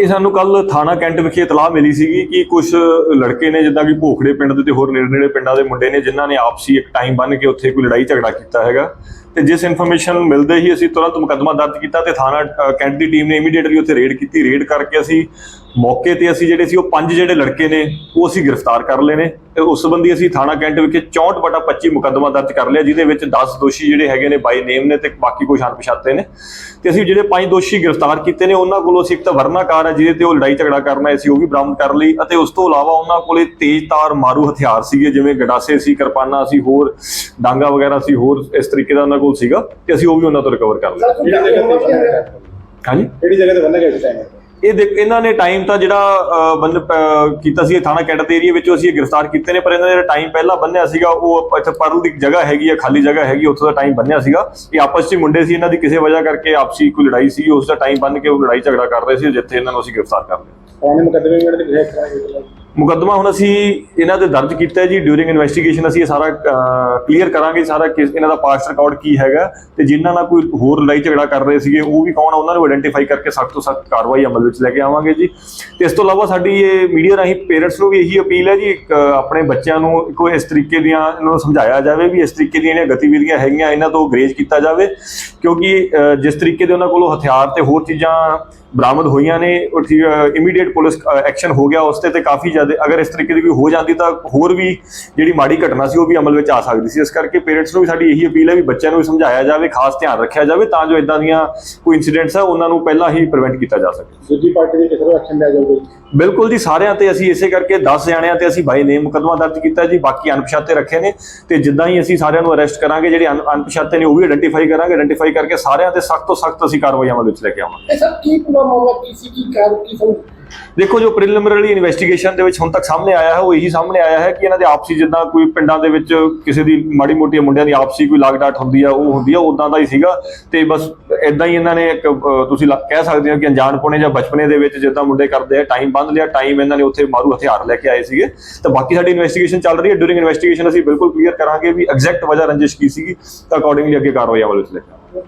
ਇਹ ਸਾਨੂੰ ਕੱਲ ਥਾਣਾ ਕੈਂਟ ਵਿਖੇ ਇਤਲਾਹ ਮਿਲੀ ਸੀਗੀ ਕਿ ਕੁਝ ਲੜਕੇ ਨੇ, ਜਿੱਦਾਂ ਕਿ ਭੋਖੜੇ ਪਿੰਡ ਦੇ ਤੇ ਹੋਰ ਨੇੜੇ ਨੇੜੇ ਪਿੰਡਾਂ ਦੇ ਮੁੰਡੇ ਨੇ, ਜਿਨ੍ਹਾਂ ਨੇ ਆਪਸੀ ਇੱਕ ਟਾਈਮ ਬੰਨ ਕੇ ਉੱਥੇ ਕੋਈ ਲੜਾਈ ਝਗੜਾ ਕੀਤਾ ਹੈਗਾ। ਤੇ ਜਿਸ ਇਨਫੋਰਮੇਸ਼ਨ ਮਿਲਦੇ ਹੀ ਅਸੀਂ ਤੁਰੰਤ ਮੁਕੱਦਮਾ ਦਰਜ ਕੀਤਾ ਤੇ ਥਾਣਾ ਕੈਂਟ ਦੀ ਟੀਮ ਨੇ ਇਮੀਡੀਏਟਲੀ ਉੱਥੇ ਰੇਡ ਕੀਤੀ। ਰੇਡ ਕਰਕੇ ਅਸੀਂ ਮੌਕੇ ਤੇ ਅਸੀਂ ਜਿਹੜੇ ਸੀ ਉਹ ਪੰਜ ਜਿਹੜੇ ਲੜਕੇ ਨੇ, ਉਹ ਅਸੀਂ ਗ੍ਰਿਫਤਾਰ ਕਰ ਲਏ ਨੇ ਤੇ ਉਸ ਸੰਬੰਧੀ ਅਸੀਂ ਥਾਣਾ ਕੈਂਟ ਵਿਖੇ 64 ਬਟਾ 25 ਮੁਕੱਦਮਾ ਦਰਜ ਕਰ ਲਿਆ, ਜਿਹਦੇ ਵਿੱਚ 10 ਦੋਸ਼ੀ ਜਿਹੜੇ ਹੈਗੇ ਨੇ ਬਾਈ ਨੇਮ ਨੇ ਤੇ ਬਾਕੀ ਕੁਝ ਅਣਪਛਾਤੇ ਨੇ। ਤੇ ਅਸੀਂ ਜਿਹੜੇ ਪੰਜ ਦੋਸ਼ੀ ਗ੍ਰਿਫਤਾਰ ਕੀਤੇ ਨੇ, ਉਹਨਾਂ ਕੋਲੋਂ ਅਸੀਂ ਇੱਕ ਤਾਂ ਵਰਨਾਕਾਰ ਹੈ ਜਿਹਦੇ ਤੇ ਉਹ ਲੜਾਈ ਝਗੜਾ ਕਰਨਾ ਸੀ, ਉਹ ਵੀ ਬਰਾਮਦ ਕਰ ਲਈ ਅਤੇ ਉਸ ਤੋਂ ਇਲਾਵਾ ਉਹਨਾਂ ਕੋਲੇ ਤੇਜ਼ਧਾਰ ਮਾਰੂ ਹਥਿਆਰ ਸੀਗੇ, ਜਿਵੇਂ ਗਡਾਸੇ ਸੀ, ਕਿਰਪਾਨਾਂ ਸੀ, ਹੋਰ ਡਾਂਗਾ ਵਗੈਰਾ ਸੀ, ਹੋਰ ਇਸ ਤਰੀਕੇ ਦਾ ਉਹਨਾਂ ਕੋਲ ਸੀਗਾ ਤੇ ਅਸੀਂ ਉਹ ਵੀ ਉਹਨਾਂ ਤੋਂ ਰਿਕਵਰ ਕਰ ਲਿਆ? ਹਾਂਜੀ? ਕਿਹੜੀ ਜਗ੍ਹਾ ਤੇ ਬੰਨ੍ਹਿਆ ਗਿਆ ਇਸ ਟਾਈਮ ਇਹ ਦੇਖ ਇਹਨਾਂ ਨੇ ਟਾਈਮ ਤਾਂ ਜਿਹੜਾ ਬੰਦ ਕੀਤਾ ਸੀ ਥਾਣਾ ਦੇ ਏਰੀਆ ਵਿੱਚੋਂ ਅਸੀਂ ਗ੍ਰਿਫਤਾਰ ਕੀਤੇ ਨੇ ਪਰ ਇਹਨਾਂ ਦਾ ਜਿਹੜਾ ਟਾਈਮ ਪਹਿਲਾਂ ਬੰਨਿਆ ਸੀਗਾ ਉਹ ਇੱਥੇ ਪਰਲ ਦੀ ਜਗ੍ਹਾ ਹੈਗੀ ਹੈ ਖਾਲੀ ਜਗ੍ਹਾ ਹੈਗੀ ਉੱਥੋਂ ਦਾ ਟਾਈਮ ਬੰਨਿਆ ਸੀਗਾ। ਇਹ ਆਪਸ 'ਚ ਹੀ ਮੁੰਡੇ ਸੀ ਇਹਨਾਂ ਦੀ ਕਿਸੇ ਵਜ੍ਹਾ ਕਰਕੇ ਆਪਸੀ ਕੋਈ ਲੜਾਈ ਸੀ ਉਸ ਦਾ ਟਾਈਮ ਬੰਨ ਕੇ ਉਹ ਲੜਾਈ ਝਗੜਾ ਕਰ ਰਹੇ ਸੀ ਜਿੱਥੇ ਇਹਨਾਂ ਨੂੰ ਅਸੀਂ ਗ੍ਰਿਫਤਾਰ ਕਰ ਲਿਆ। ਪੁਰਾਣੇ ਮੁਕੱਦਮੇ ਜਿਹੜੇ ਤੇ ਗ੍ਰਿਫਤਾਰ ਕਰਾਂਗੇ ਮੁਕੱਦਮਾ ਹੁਣ ਅਸੀਂ ਇਹਨਾਂ ਤੇ ਦਰਜ ਕੀਤਾ ਹੈ ਜੀ। ਡਿਊਰਿੰਗ ਇਨਵੈਸਟੀਗੇਸ਼ਨ ਅਸੀਂ ਇਹ ਸਾਰਾ ਕਲੀਅਰ ਕਰਾਂਗੇ ਸਾਰਾ ਕੇਸ ਇਹਨਾਂ ਦਾ ਪਾਸਟ ਰਿਕਾਰਡ ਕੀ ਹੈਗਾ ਤੇ ਜਿਨ੍ਹਾਂ ਨਾਲ ਕੋਈ ਹੋਰ ਲੜਾਈ ਝਗੜਾ ਕਰ ਰਹੇ ਸੀਗੇ ਉਹ ਵੀ ਕੌਣ ਆ ਉਹਨਾਂ ਨੂੰ ਆਇਡੈਂਟੀਫਾਈ ਕਰਕੇ ਸਖਤ ਤੋਂ ਸਖਤ ਕਾਰਵਾਈ ਅਮਲ ਵਿੱਚ ਲੈ ਕੇ ਆਵਾਂਗੇ ਜੀ। ਤੇ ਇਸ ਤੋਂ ਇਲਾਵਾ ਸਾਡੀ ਇਹ ਮੀਡੀਆ ਰਾਹੀਂ ਪੇਰੈਂਟਸ ਨੂੰ ਵੀ ਇਹੀ ਅਪੀਲ ਹੈ ਜੀ ਇੱਕ, ਆਪਣੇ ਬੱਚਿਆਂ ਨੂੰ ਕੋਈ ਇਸ ਤਰੀਕੇ ਦੀਆਂ ਇਹਨਾਂ ਨੂੰ ਸਮਝਾਇਆ ਜਾਵੇ ਵੀ ਇਸ ਤਰੀਕੇ ਦੀਆਂ ਜਿਹੜੀਆਂ ਗਤੀਵਿਧੀਆਂ ਹੈਗੀਆਂ ਇਹਨਾਂ ਤੋਂ ਗਰੇਜ ਕੀਤਾ ਜਾਵੇ। ਕਿਉਂਕਿ ਜਿਸ ਤਰੀਕੇ ਦੇ ਉਹਨਾਂ ਕੋਲੋਂ ਹਥਿਆਰ ਤੇ ਹੋਰ ਚੀਜ਼ਾਂ ਬਰਾਮਦ ਹੋਈਆਂ ਨੇ ਇਮੀਡੀਏਟ ਪੁਲਿਸ ਐਕਸ਼ਨ ਹੋ ਗਿਆ ਉਸ ਤੇ ਤੇ ਕਾਫੀ ਜ਼ਿਆਦਾ ਅਗਰ ਇਸ ਤਰੀਕੇ ਦੀ ਕੋਈ ਹੋ ਜਾਂਦੀ ਤਾਂ ਹੋਰ ਵੀ ਜਿਹੜੀ ਮਾੜੀ ਘਟਨਾ ਸੀ ਉਹ ਵੀ ਅਮਲ ਵਿੱਚ ਆ ਸਕਦੀ ਸੀ। ਇਸ ਕਰਕੇ ਪੇਰੈਂਟਸ ਨੂੰ ਵੀ ਸਾਡੀ ਇਹੀ ਅਪੀਲ ਹੈ ਵੀ ਬੱਚਿਆਂ ਨੂੰ ਸਮਝਾਇਆ ਜਾਵੇ ਖਾਸ ਧਿਆਨ ਰੱਖਿਆ ਜਾਵੇ ਤਾਂ ਜੋ ਇਦਾਂ ਦੀਆਂ ਕੋਈ ਇਨਸੀਡੈਂਟਸ ਆ ਉਹਨਾਂ ਨੂੰ ਪਹਿਲਾਂ ਹੀ ਪ੍ਰੀਵੈਂਟ ਕੀਤਾ ਜਾ ਸਕੇ। ਦੂਜੀ ਪਾਰਟੀ ਦੇ ਕਿਸਰੋ ਐਕਸ਼ਨ ਲਿਆ ਜਾਊਗਾ ਬਿਲਕੁਲ ਜੀ ਸਾਰਿਆਂ ਤੇ ਅਸੀਂ ਇਸੇ ਕਰਕੇ 10 ਜਾਣਿਆਂ ਤੇ ਅਸੀਂ ਬਾਈ ਨੇਮ ਮੁਕੱਦਮਾ ਦਰਜ ਕੀਤਾ ਜੀ ਬਾਕੀ ਅਣਪਛਾਤੇ ਰੱਖੇ ਨੇ ਤੇ ਜਿੱਦਾਂ ਹੀ ਅਸੀਂ ਸਾਰਿਆਂ ਨੂੰ ਅਰੈਸਟ ਕਰਾਂਗੇ ਜਿਹੜੇ ਅਣ- ਅਣਪਛਾਤੇ ਨੇ ਉਹ ਵੀ ਆਇਡੈਂਟੀਫਾਈ ਕਰਾਂਗੇ ਆਇਡੈਂਟੀਫਾਈ ਕਰਕੇ ਸਾਰਿਆਂ ਤੇ ਸਖਤ ਤੋਂ ਸਖਤ ਅਸੀਂ ਕਾਰਵਾਈ ਅਮਲ ਵਿੱਚ ਲੈ ਕੇ ਆਵਾਂਗੇ। ਇਹ ਸਰ ਕੀ ਪੂਰਾ ਮਾਮਲਾ ਕੀ ਸੀ ਕੀ ਕਾਰ ਕੀ ਸਮ ਦੇਖੋ ਜੋ ਪ੍ਰੀਲਿਮਿਨਰੀ ਇਨਵੈਸਟੀਗੇਸ਼ਨ ਦੇ ਵਿੱਚ ਹੁਣ ਤੱਕ ਸਾਹਮਣੇ ਆਇਆ ਹੈ, ਉਹ ਇਹੀ ਸਾਹਮਣੇ ਆਇਆ ਹੈ ਕਿ ਇਹਨਾਂ ਦੇ ਆਪਸੀ ਜਿੱਦਾਂ ਕੋਈ ਪਿੰਡਾਂ ਦੇ ਵਿੱਚ ਕਿਸੇ ਦੀ ਮਾੜੀ ਮੋਟੀ ਮੁੰਡਿਆਂ ਦੀ ਆਪਸੀ ਕੋਈ ਲਾਗਡਾਟ ਹੁੰਦੀ ਆ, ਉਹ ਹੁੰਦੀ ਆ ਉਦਾਂ ਦਾ ਹੀ ਸੀਗਾ। ਤੇ ਬਸ ਇਦਾਂ ਹੀ ਇਹਨਾਂ ਨੇ ਇੱਕ ਤੁਸੀਂ ਲਾ- ਕਹਿ ਸਕਦੇ ਹੋ ਕਿ ਅਣਜਾਣਪੁਣੇ ਜਾਂ ਬਚਪਨੇ ਦੇ ਵਿੱਚ ਜਿੱਦਾਂ ਮੁੰਡੇ ਕਰਦੇ ਆ ਟਾਈਮ ਬੰਦ ਲਿਆ ਟਾਈਮ ਇਹਨਾਂ ਨੇ ਉੱਥੇ ਮਾਰੂ ਹਥਿਆਰ ਲੈ ਕੇ ਆਏ ਸੀਗੇ। ਤਾਂ ਬਾਕੀ ਸਾਡੀ ਇਨਵੈਸਟੀਗੇਸ਼ਨ ਚੱਲ ਰਹੀ ਹੈ। ਡੂਰਿੰਗ ਇਨਵੈਸਟੀਗੇਸ਼ਨ ਅਸੀਂ ਬਿਲਕੁਲ ਕਲੀਅਰ ਕਰਾਂਗੇ ਵੀ ਐਗਜ਼ੈਕਟ ਵਜ੍ਹਾ ਰੰਜਿਸ਼ ਕੀ ਸੀਗੀ, ਤਾਂ ਅਕੋਰਡਿੰਗਲੀ ਅੱਗੇ ਕਾਰਵਾਈ ਅਮਲ ਵਿੱਚ ਲੈ ਕੇ